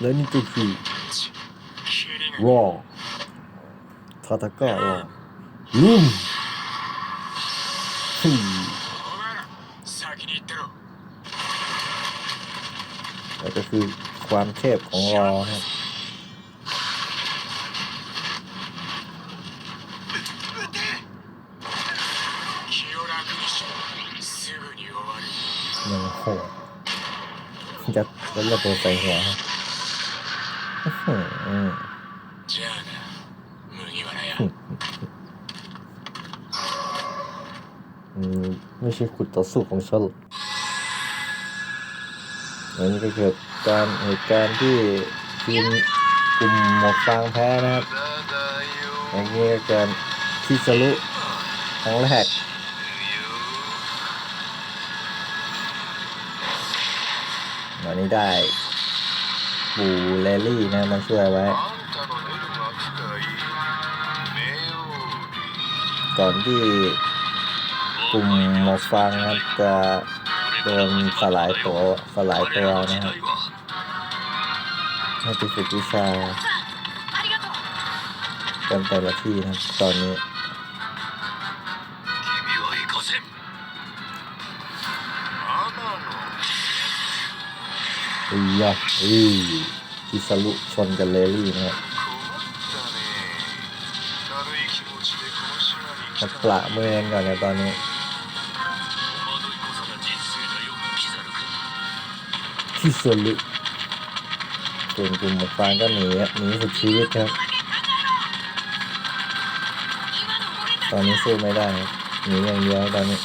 แล้วนี่ก็คือ Raw ทาตาก้า Raw ลุมฮึแล้วก็คือความแคบของรอครับโอ้โหจะแล้วระเบิดใส่หัวฮะ อื้อหือ じゃあな麦わら屋 อืมไม่ใช่ขุดต่อสู้ของฉันหรอกอันนี้ก็เกิดการเหตุการณ์ที่ทีมกลุ่มหมวกฟางแพ้นะครับ อย่างนี้ก็เกิดที่สรุครั้งแรกวันนี้ได้ ปู่แลลี่นะมาช่วยไว้ ก่อนที่กลุ่มหมอฟังนะจะโดนสลายตัวสลายตัวนะครับให้ไปฝึกวิชาเกันแต่ละที่นะตอนนี้ อียักอีพิสลุชนกันเลลี่นะครับจะปละเมืองก่อนนะตอนนี้ที่สลุดส่วนกลุ่มฟานก็หนีหนีสุดชีวิตครับ ตอนนี้สู้ไม่ได้หนีอย่างเดียวตอนนี้